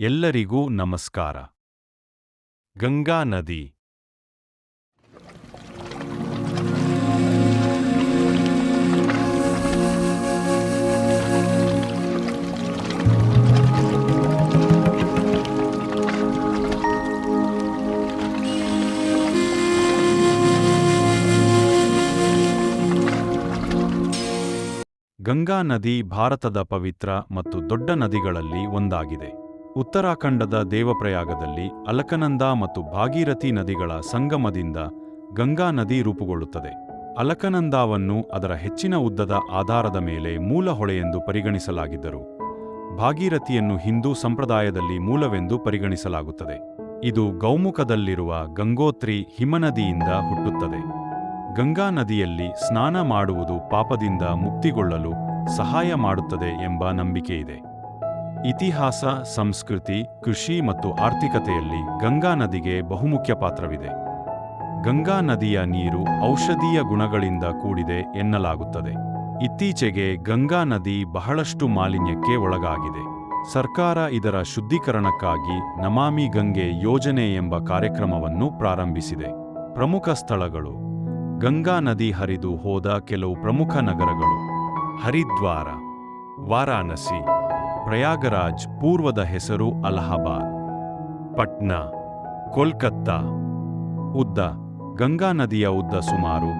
ಎಲ್ಲರಿಗೂ ನಮಸ್ಕಾರ. ಗಂಗಾ ನದಿ. ಗಂಗಾ ನದಿ ಭಾರತದ ಪವಿತ್ರ ಮತ್ತು ದೊಡ್ಡ ನದಿಗಳಲ್ಲಿ ಒಂದಾಗಿದೆ. ಉತ್ತರಾಖಂಡದ ದೇವಪ್ರಯಾಗದಲ್ಲಿ ಅಲಕನಂದ ಮತ್ತು ಭಾಗೀರಥಿ ನದಿಗಳ ಸಂಗಮದಿಂದ ಗಂಗಾ ನದಿ ರೂಪುಗೊಳ್ಳುತ್ತದೆ. ಅಲಕನಂದಾವನ್ನು ಅದರ ಹೆಚ್ಚಿನ ಉದ್ದದ ಆಧಾರದ ಮೇಲೆ ಮೂಲ ಹೊಳೆಯೆಂದು ಪರಿಗಣಿಸಲಾಗಿದ್ದರು, ಭಾಗೀರಥಿಯನ್ನು ಹಿಂದೂ ಸಂಪ್ರದಾಯದಲ್ಲಿ ಮೂಲವೆಂದು ಪರಿಗಣಿಸಲಾಗುತ್ತದೆ. ಇದು ಗೌಮುಖದಲ್ಲಿರುವ ಗಂಗೋತ್ರಿ ಹಿಮನದಿಯಿಂದ ಹುಟ್ಟುತ್ತದೆ. ಗಂಗಾ ನದಿಯಲ್ಲಿ ಸ್ನಾನ ಮಾಡುವುದು ಪಾಪದಿಂದ ಮುಕ್ತಿಗೊಳ್ಳಲು ಸಹಾಯ ಮಾಡುತ್ತದೆ ಎಂಬ ನಂಬಿಕೆಯಿದೆ. ಇತಿಹಾಸ, ಸಂಸ್ಕೃತಿ, ಕೃಷಿ ಮತ್ತು ಆರ್ಥಿಕತೆಯಲ್ಲಿ ಗಂಗಾ ನದಿಗೆ ಬಹುಮುಖ್ಯ ಪಾತ್ರವಿದೆ. ಗಂಗಾ ನದಿಯ ನೀರು ಔಷಧೀಯ ಗುಣಗಳಿಂದ ಕೂಡಿದೆ ಎನ್ನಲಾಗುತ್ತದೆ. ಇತ್ತೀಚೆಗೆ ಗಂಗಾ ನದಿ ಬಹಳಷ್ಟು ಮಾಲಿನ್ಯಕ್ಕೆ ಒಳಗಾಗಿದೆ. ಸರ್ಕಾರ ಇದರ ಶುದ್ಧೀಕರಣಕ್ಕಾಗಿ ನಮಾಮಿ ಗಂಗೆ ಯೋಜನೆ ಎಂಬ ಕಾರ್ಯಕ್ರಮವನ್ನು ಪ್ರಾರಂಭಿಸಿದೆ. ಪ್ರಮುಖ ಸ್ಥಳಗಳು. ಗಂಗಾ ನದಿ ಹರಿದು ಹೋದ ಕೆಲವು ಪ್ರಮುಖ ನಗರಗಳು. ಹರಿದ್ವಾರ, ವಾರಾಣಸಿ. ಪ್ರಯಾಗರಾಜ್ ಪೂರ್ವದ ಹೆಸರು ಅಲಹಾಬಾದ್. ಪಟ್ನಾ ಕೋಲ್ಕತ್ತಾ ಉದ್ದ ಗಂಗಾ ನದಿಯ ಉದ್ದ ಸುಮಾರು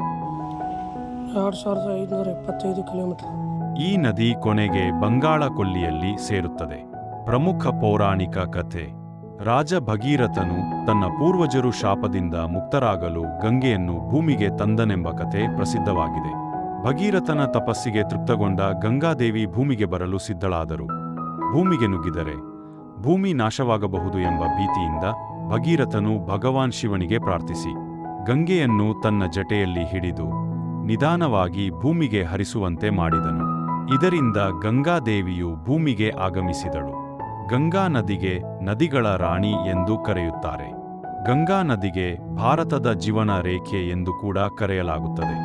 ಎರಡು ಸಾವಿರದ ಐದುನೂರ ಎಪ್ಪತ್ತೈದು ಕಿಲೋಮೀಟರ್. ಈ ನದಿ ಕೊನೆಗೆ ಬಂಗಾಳ ಕೊಲ್ಲಿಯಲ್ಲಿ ಸೇರುತ್ತದೆ. ಪ್ರಮುಖ ಪೌರಾಣಿಕ ಕಥೆ. ರಾಜ ಭಗೀರಥನು ತನ್ನ ಪೂರ್ವಜರು ಶಾಪದಿಂದ ಮುಕ್ತರಾಗಲು ಗಂಗೆಯನ್ನು ಭೂಮಿಗೆ ತಂದನೆಂಬ ಕಥೆ ಪ್ರಸಿದ್ಧವಾಗಿದೆ. ಭಗೀರಥನ ತಪಸ್ಸಿಗೆ ತೃಪ್ತಗೊಂಡ ಗಂಗಾದೇವಿ ಭೂಮಿಗೆ ಬರಲು ಸಿದ್ಧಳಾದರು. ಭೂಮಿಗೆ ನುಗ್ಗಿದರೆ ಭೂಮಿ ನಾಶವಾಗಬಹುದು ಎಂಬ ಭೀತಿಯಿಂದ ಭಗೀರಥನು ಭಗವಾನ್ ಶಿವನಿಗೆ ಪ್ರಾರ್ಥಿಸಿ, ಗಂಗೆಯನ್ನು ತನ್ನ ಜಟೆಯಲ್ಲಿ ಹಿಡಿದು ನಿಧಾನವಾಗಿ ಭೂಮಿಗೆ ಹರಿಸುವಂತೆ ಮಾಡಿದನು. ಇದರಿಂದ ಗಂಗಾದೇವಿಯು ಭೂಮಿಗೆ ಆಗಮಿಸಿದಳು. ಗಂಗಾ ನದಿಗೆ ನದಿಗಳ ರಾಣಿ ಎಂದು ಕರೆಯುತ್ತಾರೆ. ಗಂಗಾ ನದಿಗೆ ಭಾರತದ ಜೀವನ ರೇಖೆ ಎಂದು ಕೂಡ ಕರೆಯಲಾಗುತ್ತದೆ.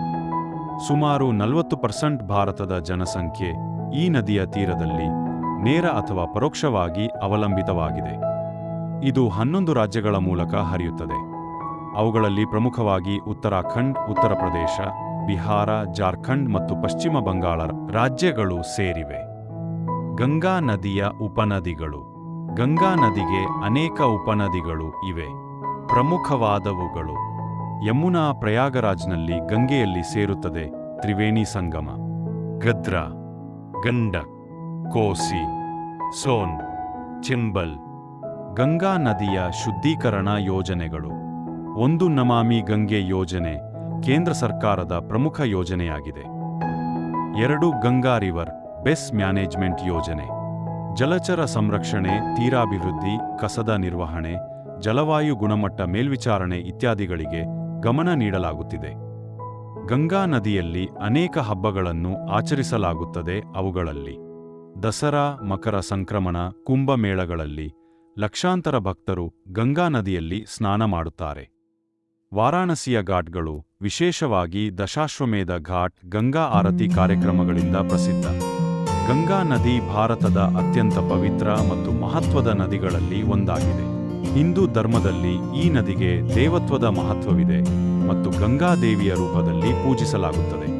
ಸುಮಾರು ನಲವತ್ತು ಪರ್ಸೆಂಟ್ ಭಾರತದ ಜನಸಂಖ್ಯೆ ಈ ನದಿಯ ತೀರದಲ್ಲಿ ನೇರ ಅಥವಾ ಪರೋಕ್ಷವಾಗಿ ಅವಲಂಬಿತವಾಗಿದೆ. ಇದು ಹನ್ನೊಂದು ರಾಜ್ಯಗಳ ಮೂಲಕ ಹರಿಯುತ್ತದೆ. ಅವುಗಳಲ್ಲಿ ಪ್ರಮುಖವಾಗಿ ಉತ್ತರಾಖಂಡ್, ಉತ್ತರ ಪ್ರದೇಶ, ಬಿಹಾರ, ಜಾರ್ಖಂಡ್ ಮತ್ತು ಪಶ್ಚಿಮ ಬಂಗಾಳ ರಾಜ್ಯಗಳು ಸೇರಿವೆ. ಗಂಗಾ ನದಿಯ ಉಪನದಿಗಳು. ಗಂಗಾ ನದಿಗೆ ಅನೇಕ ಉಪನದಿಗಳು ಇವೆ. ಪ್ರಮುಖವಾದವುಗಳು. ಯಮುನಾ ಪ್ರಯಾಗರಾಜ್ನಲ್ಲಿ ಗಂಗೆಯಲ್ಲಿ ಸೇರುತ್ತದೆ ತ್ರಿವೇಣಿ ಸಂಗಮ. ಗದ್ರಾ. ಗಂಡಕ್. ಕೋಸಿ, ಸೋನ್, ಚಿಂಬಲ್, ಗಂಗಾ ನದಿಯ ಶುದ್ಧೀಕರಣ ಯೋಜನೆಗಳು. ಒಂದು ನಮಾಮಿ ಗಂಗೆ ಯೋಜನೆ ಕೇಂದ್ರ ಸರ್ಕಾರದ ಪ್ರಮುಖ ಯೋಜನೆಯಾಗಿದೆ. ಎರಡು ಗಂಗಾ ರಿವರ್ ಬೆಸ್ ಮ್ಯಾನೇಜ್ಮೆಂಟ್ ಯೋಜನೆ. ಜಲಚರ ಸಂರಕ್ಷಣೆ, ತೀರಾಭಿವೃದ್ಧಿ, ಕಸದ ನಿರ್ವಹಣೆ, ಜಲವಾಯು ಗುಣಮಟ್ಟ ಮೇಲ್ವಿಚಾರಣೆ ಇತ್ಯಾದಿಗಳಿಗೆ ಗಮನ ನೀಡಲಾಗುತ್ತಿದೆ. ಗಂಗಾ ನದಿಯಲ್ಲಿ ಅನೇಕ ಹಬ್ಬಗಳನ್ನು ಆಚರಿಸಲಾಗುತ್ತದೆ ಅವುಗಳಲ್ಲಿ. ದಸರಾ, ಮಕರ ಸಂಕ್ರಮಣ ಕುಂಭಮೇಳಗಳಲ್ಲಿ ಲಕ್ಷಾಂತರ ಭಕ್ತರು ಗಂಗಾ ನದಿಯಲ್ಲಿ ಸ್ನಾನ ಮಾಡುತ್ತಾರೆ. ವಾರಾಣಸಿಯ ಘಾಟ್ಗಳು ವಿಶೇಷವಾಗಿ ದಶಾಶ್ವಮೇಧ ಘಾಟ್ ಗಂಗಾ ಆರತಿ ಕಾರ್ಯಕ್ರಮಗಳಿಂದ ಪ್ರಸಿದ್ಧ. ಗಂಗಾ ನದಿ ಭಾರತದ ಅತ್ಯಂತ ಪವಿತ್ರ ಮತ್ತು ಮಹತ್ವದ ನದಿಗಳಲ್ಲಿ ಒಂದಾಗಿದೆ. ಹಿಂದೂ ಧರ್ಮದಲ್ಲಿ ಈ ನದಿಗೆ ದೇವತ್ವದ ಮಹತ್ವವಿದೆ ಮತ್ತು ಗಂಗಾದೇವಿಯ ರೂಪದಲ್ಲಿ ಪೂಜಿಸಲಾಗುತ್ತದೆ.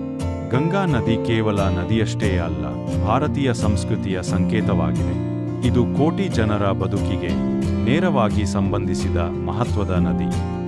ಗಂಗಾ ನದಿ ಕೇವಲ ನದಿಯಷ್ಟೇ ಅಲ್ಲ ಭಾರತೀಯ ಸಂಸ್ಕೃತಿಯ ಸಂಕೇತವಾಗಿದೆ. ಇದು ಕೋಟಿ ಜನರ ಬದುಕಿಗೆ ನೇರವಾಗಿ ಸಂಬಂಧಿಸಿದ ಮಹತ್ವದ ನದಿ.